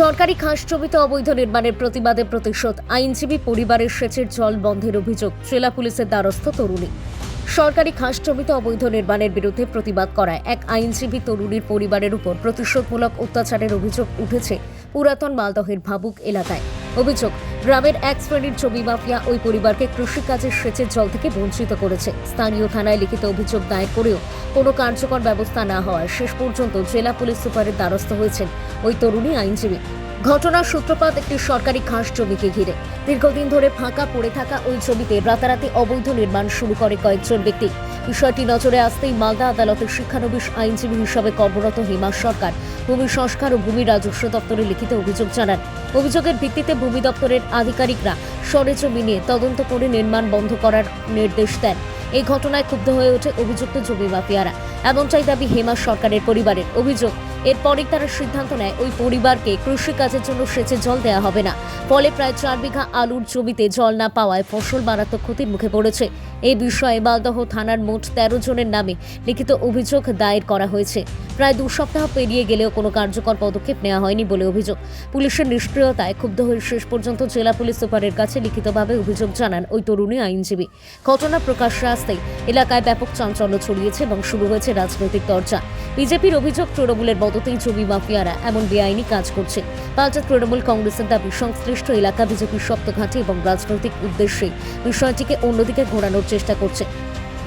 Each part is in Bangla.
সরকারি খাস জমিতে অবৈধ নির্মাণের প্রতিবাদে প্রতিশোধ। আইনজীবী পরিবারের সেচের জল বন্ধের অভিযোগ জেলা পুলিশের দ্বারস্থ তরুণী। সরকারি খাস জমিতে অবৈধ নির্মাণের বিরুদ্ধে প্রতিবাদ করায় এক আইনজীবী তরুণীর পরিবারের উপর প্রতিশোধমূলক অত্যাচারের অভিযোগ উঠেছে পুরাতন মালদহের ভাবুক এলাকায়। অভিযোগ, গ্রামের এক শ্রেণির জমি মাফিয়া ওই পরিবারকে কৃষিকাজের সেচের জল থেকে বঞ্চিত করেছে। স্থানীয় থানায় লিখিত অভিযোগ দায়ের করেও কোনো কার্যকর ব্যবস্থা না হওয়ায় শেষ পর্যন্ত জেলা পুলিশ সুপারের দ্বারস্থ হয়েছেন ওই তরুণী আইনজীবী। ঘটনার সূত্রপাত একটি সরকারি খাস জমিকে ঘিরে। দীর্ঘদিন ধরে ফাঁকা পড়ে থাকা ওই জমিতে রাতারাতি অবৈধ নির্মাণ শুরু করে কয়েকজন ব্যক্তি। বিষয়টি নজরে আসতেই মালদা আদালতের শিক্ষানবিশ আইনজীবী হিসাবে কর্মরত হিমা সরকার, ভূমি সংস্কার ও ভূমি রাজস্ব দপ্তরে লিখিত অভিযোগ জানান। অভিযোগের ভিত্তিতে ভূমি দপ্তরের আধিকারিকরা সরেজমি নিয়ে তদন্ত করে নির্মাণ বন্ধ করার নির্দেশ দেন। এই ঘটনায় ক্ষুব্ধ হয়ে ওঠে অভিযুক্ত জমি মাফিয়ারা। এমনটাই দাবি হেমা সরকারের পরিবারের। অভিযোগ, এরপরই তারা সিদ্ধান্ত নেয় ওই পরিবারকে কৃষিকাজের জন্য সেচে জল দেওয়া হবে না। ফলে প্রায় চার বিঘা আলুর জমিতে জল না পাওয়ায় ফসল মারাত্মক ক্ষতির মুখে পড়েছে। এই বিষয়ে মালদহ থানার মোট তেরো জনের নামে লিখিত অভিযোগ দায়ের করা হয়েছে। প্রায় দু সপ্তাহ পেরিয়ে গেলেও কোনো কার্যকর পদক্ষেপ নেওয়া হয়নি বলে অভিযোগ। পুলিশের নিষ্ক্রিয়তায় ক্ষুব্ধ হয়ে শেষ পর্যন্ত জেলা পুলিশ সুপারের কাছে লিখিতভাবে অভিযোগ জানান ওই তরুণী আইনজীবী। ঘটনা প্রকাশ্যে আসতেই এলাকায় ব্যাপক চাঞ্চল্য ছড়িয়েছে এবং শুরু হয়েছে রাজনৈতিক চর্চা বিজেপির অভিযোগ, তৃণমূলের মদতেই জমি মাফিয়ারা এমন বেআইনি কাজ করছে। পাল্টা তৃণমূল কংগ্রেসের দাবি, সংশ্লিষ্ট এলাকা বিজেপির সপ্তঘাটে এবং রাজনৈতিক উদ্দেশ্যে বিষয়টিকে অন্যদিকে ঘোরানোর চেষ্টা করছে।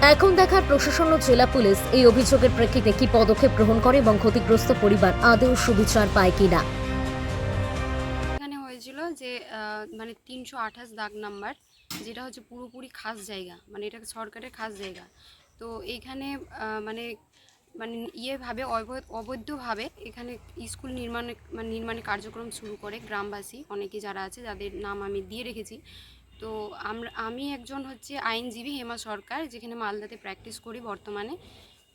এখন দেখার প্রশাসন ও জেলা পুলিশ এই অভিযোগের প্রেক্ষিতে কি পদক্ষেপ গ্রহণ করে এবং ক্ষতিগ্রস্ত পরিবার আদৌ সুবিচার পায় কিনা? এখানে হয়েছিল যে মানে তিনশো আঠাশ দাগ নাম্বার, যেটা হচ্ছে পুরোপুরি খাস জায়গা মানে এটা সরকারের খাস জায়গা। তো এইখানে মানে মানে ইয়েভাবে, অবৈধ, অবৈধভাবে এখানে স্কুল নির্মাণে মানে নির্মাণের কার্যক্রম শুরু করে গ্রামবাসী, অনেকে যারা আছে, যাদের নাম আমি দিয়ে রেখেছি। তো আমরা আমি একজন হচ্ছে আইনজীবী হেমা সরকার যেখানে মালদাতে প্র্যাকটিস করি বর্তমানে।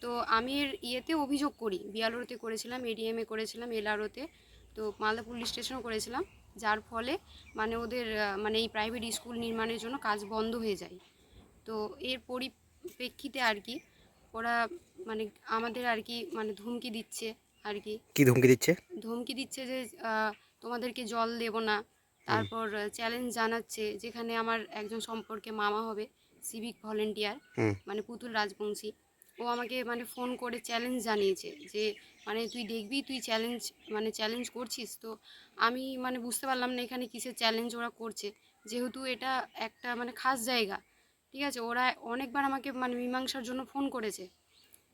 তো আমি এর ইয়েতে অভিযোগ করি বিয়ালোতে করেছিলাম এডিএমে করেছিলাম এলআরওতে। তো মালদা পুলিশ স্টেশনও করেছিলাম যার ফলে মানে ওদের মানে এই প্রাইভেট স্কুল নির্মাণের জন্য কাজ বন্ধ হয়ে যায়। তো এর পরিপ্রেক্ষিতে আর কি ওরা মানে আমাদের আর কি মানে ধুমকি দিচ্ছে আর কি। কি ধমকি দিচ্ছে? ধমকি দিচ্ছে যে তোমাদেরকে জল দেব না তারপর চ্যালেঞ্জ জানাচ্ছে যেখানে আমার একজন সম্পর্কে মামা হবে সিভিক ভলেন্টিয়ার মানে পুতুল রাজবংশী। ও আমাকে মানে ফোন করে চ্যালেঞ্জ জানিয়েছে যে মানে তুই দেখবি তুই চ্যালেঞ্জ মানে চ্যালেঞ্জ করছিস? তো আমি মানে বুঝতে পারলাম না এখানে কিসের চ্যালেঞ্জ ওরা করছে। যেহেতু এটা একটা মানে খাস জায়গা ঠিক আছে? ওরা অনেকবার আমাকে মানে মীমাংসার জন্য ফোন করেছে।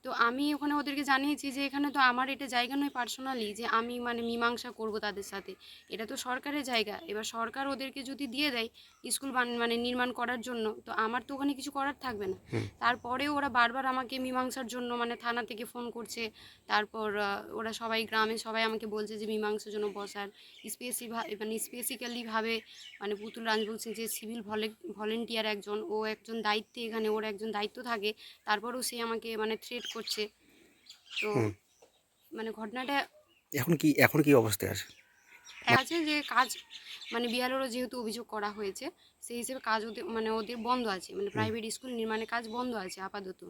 তো আমি ওখানে ওদেরকে জানিয়েছি যে এখানে তো আমার এটা জায়গা নয় পার্সোনালি যে আমি মানে মীমাংসা করব তাদের সাথে। এটা তো সরকারের জায়গা। এবার সরকার ওদেরকে যদি দিয়ে দেয় স্কুল মানে নির্মাণ করার জন্য তো আমার তো ওখানে কিছু করার থাকবে না। তারপরেও ওরা বারবার আমাকে মীমাংসার জন্য মানে থানা থেকে ফোন করছে। তারপর ওরা সবাই গ্রামে সবাই আমাকে বলছে যে মীমাংসার জন্য বসার। স্পেসি মানে স্পেসিক্যালিভাবে মানে পুতুল রাজবংশী যে সিভিল ভলে ভলেন্টিয়ার একজন ও একজন দায়িত্বে এখানে ওর একজন দায়িত্ব থাকে। তারপরেও সে আমাকে মানে থ্রেট করছে। তো মানে ঘটনাটা এখন কি এখন কি অবস্থায় আছে? আছে যে কাজ মানে বিয়ালেরও যেহেতু অভিযোগ করা হয়েছে সেই হিসেবে কাজ ওদের মানে ওদের বন্ধ আছে মানে প্রাইভেট স্কুল নির্মাণের কাজ বন্ধ আছে আপাতত।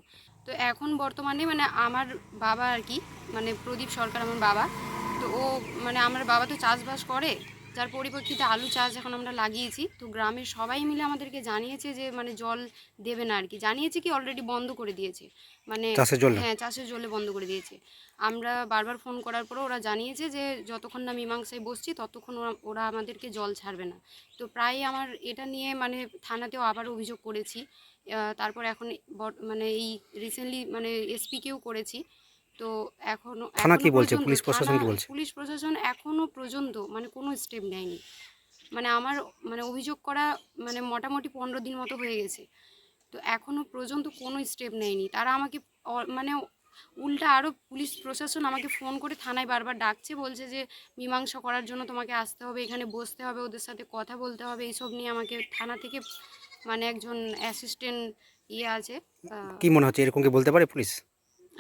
তো এখন বর্তমানে মানে আমার বাবা আর কি মানে প্রদীপ সরকার আমার বাবা তো ও মানে আমার বাবা তো চাষবাস করে যার পরিপ্রেক্ষিতে আলু চাষ এখন আমরা লাগিয়েছি। তো গ্রামের সবাই মিলে আমাদেরকে জানিয়েছে যে মানে জল দেবে না আর কি জানিয়েছে কি অলরেডি বন্ধ করে দিয়েছে। মানে? হ্যাঁ চাষের জলে বন্ধ করে দিয়েছে। আমরা বারবার ফোন করার পরও ওরা জানিয়েছে যে যতক্ষণ না মীমাংসায় বসছি ততক্ষণ ওরা ওরা আমাদেরকে জল ছাড়বে না। তো প্রায় আমার এটা নিয়ে মানে থানাতেও আবার অভিযোগ করেছি। তারপর এখন মানে এই রিসেন্টলি মানে এসপিকেও করেছি। তো এখনও থানা কি বলছে? পুলিশ প্রশাসন কি বলছে? পুলিশ প্রশাসন এখনও পর্যন্ত মানে কোনো স্টেপ নেয়নি। মানে আমার মানে অভিযোগ করা মানে মোটামুটি পনেরো দিন মতো হয়ে গেছে। তো এখনও পর্যন্ত কোনো স্টেপ নেয়নি। তারা আমাকে মানে উল্টা আরও পুলিশ প্রশাসন আমাকে ফোন করে থানায় বারবার ডাকছে বলছে যে মীমাংসা করার জন্য তোমাকে আসতে হবে এখানে বসতে হবে ওদের সাথে কথা বলতে হবে এইসব নিয়ে আমাকে থানা থেকে মানে একজন অ্যাসিস্ট্যান্ট ইয়ে আছে কি মনে হচ্ছে? এরকম কি বলতে পারে পুলিশ?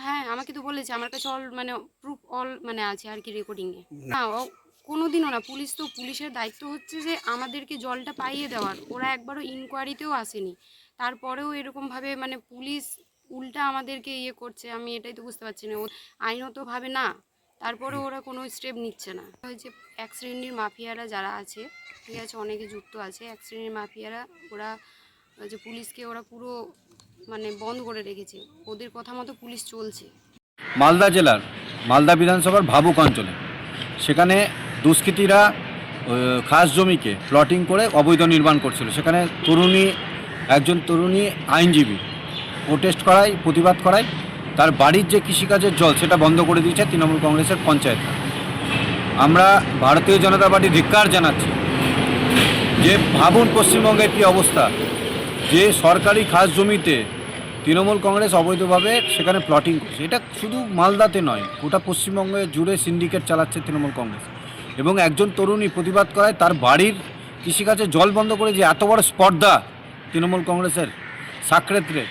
হ্যাঁ আমাকে তো বলেছে আমার কাছে অল মানে প্রুফ অল মানে আছে আর কি রেকর্ডিংয়ে না। ও কোনোদিনও না পুলিশ তো পুলিশের দায়িত্ব হচ্ছে যে আমাদেরকে জলটা পাইয়ে দেওয়ার। ওরা একবারও ইনকোয়ারিতেও আসেনি। তারপরেও এরকমভাবে মানে পুলিশ উল্টা আমাদেরকে ইয়ে করছে আমি এটাই তো বুঝতে পারছি না। ও আইনতভাবে না তারপরে ওরা কোনো স্টেপ নিচ্ছে না। ওই যে এক শ্রেণির মাফিয়ারা যারা আছে ঠিক আছে অনেকে যুক্ত আছে এক শ্রেণির মাফিয়ারা ওরা যে পুলিশকে ওরা পুরো মানে বন্ধ করে রেখেছে। ওদের কথা মতো পুলিশ চলছে। মালদা জেলার মালদা বিধানসভার ভাবুক অঞ্চলে। সেখানে দুষ্কৃতীরা খাস জমিকে প্লটিং করে অবৈধ নির্মাণ করছিল। সেখানে তরুণী, একজন তরুণী আইনজীবী প্রোটেস্ট করায়, প্রতিবাদ করায়। তার বাড়ির যে কৃষিকাজের জল, সেটা বন্ধ করে দিয়েছে তৃণমূল কংগ্রেসের পঞ্চায়েত। আমরা ভারতীয় জনতা পার্টি ধিক্কার জানাচ্ছি যে ভাবুন পশ্চিমবঙ্গের কী অবস্থা। যে সরকারি খাস জমিতে তৃণমূল কংগ্রেস অবৈধভাবে সেখানে প্লটিং করছে। এটা শুধু মালদাতে নয়, গোটা পশ্চিমবঙ্গে জুড়ে সিন্ডিকেট চালাচ্ছে তৃণমূল কংগ্রেস। এবং একজন তরুণী প্রতিবাদ করায় তার বাড়ির কৃষিকাজে জল বন্ধ করে যে এত বড় স্পর্ধা তৃণমূল কংগ্রেসের সাক্ষেত্রে।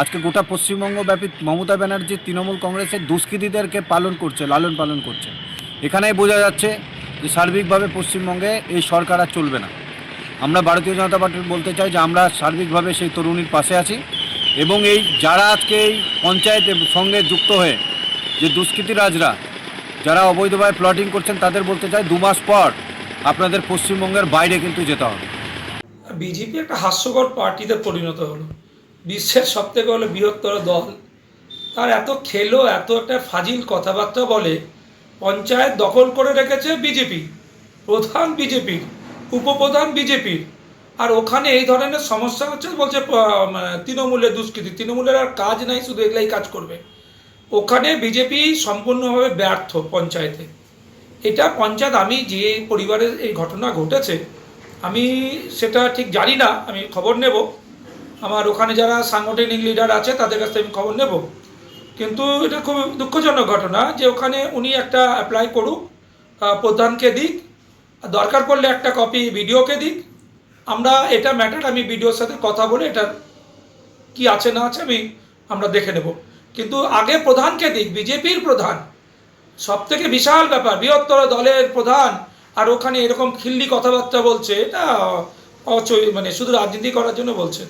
আজকে গোটা পশ্চিমবঙ্গ ব্যাপী মমতা ব্যানার্জি তৃণমূল কংগ্রেসের দুষ্কৃতীদেরকে পালন করছে, লালন পালন করছে। এখানেই বোঝা যাচ্ছে যে সার্বিকভাবে পশ্চিমবঙ্গে এই সরকার আর চলবে না। আমরা ভারতীয় জনতা পার্টির বলতে চাই যে আমরা সার্বিকভাবে সেই তরুণীর পাশে আছি এবং এই যারা আজকে এই পঞ্চায়েতের সঙ্গে যুক্ত হয়ে যে দুষ্কৃতীরাজরা যারা অবৈধভাবে প্লটিং করছেন তাদের বলতে চাই দু মাস পর আপনাদের পশ্চিমবঙ্গের বাইরে কিন্তু যেতে হবে। বিজেপি একটা হাস্যকর পার্টিতে পরিণত হলো। বিশ্বের সব থেকে হলো বৃহত্তর দল। তার এত খেলো, এত একটা ফাজিল কথাবার্তা বলে পঞ্চায়েত দখল করে রেখেছে বিজেপি, প্রধান বিজেপির। উপপ্রধান বিজেপির আর ওখানে এই ধরনের সমস্যা হচ্ছে বলছে তৃণমূলের দুষ্কৃতি। তৃণমূলের আর কাজ নাই, শুধু এগুলাই কাজ করবে। ওখানে বিজেপি সম্পূর্ণভাবে ব্যর্থ পঞ্চায়েতে। এটা পঞ্চায়েত, আমি যে পরিবারের এই ঘটনা ঘটেছে, আমি সেটা ঠিক জানি না, আমি খবর নেব। আমার ওখানে যারা সাংগঠনিক লিডার আছে, তাদের কাছ থেকে আমি খবর নেব। কিন্তু এটা খুব দুঃখজনক ঘটনা যে ওখানে উনি একটা অ্যাপ্লাই করুক প্রধানকে দিক দরকার পড়লে একটা কপি ভিডিওকে দিক। আমরা এটা ম্যাটার আমি ভিডিওর সাথে কথা বলে এটার কি আছে না আছে আমি, আমরা দেখে নেব। কিন্তু আগে প্রধানকে দিক, বিজেপির প্রধান। সব থেকে বিশাল ব্যাপার, বৃহত্তর দলের প্রধান, আর ওখানে এরকম খিল্লি কথাবার্তা বলছে, এটা অচয় মানে শুধু রাজনীতি করার জন্য বলছে।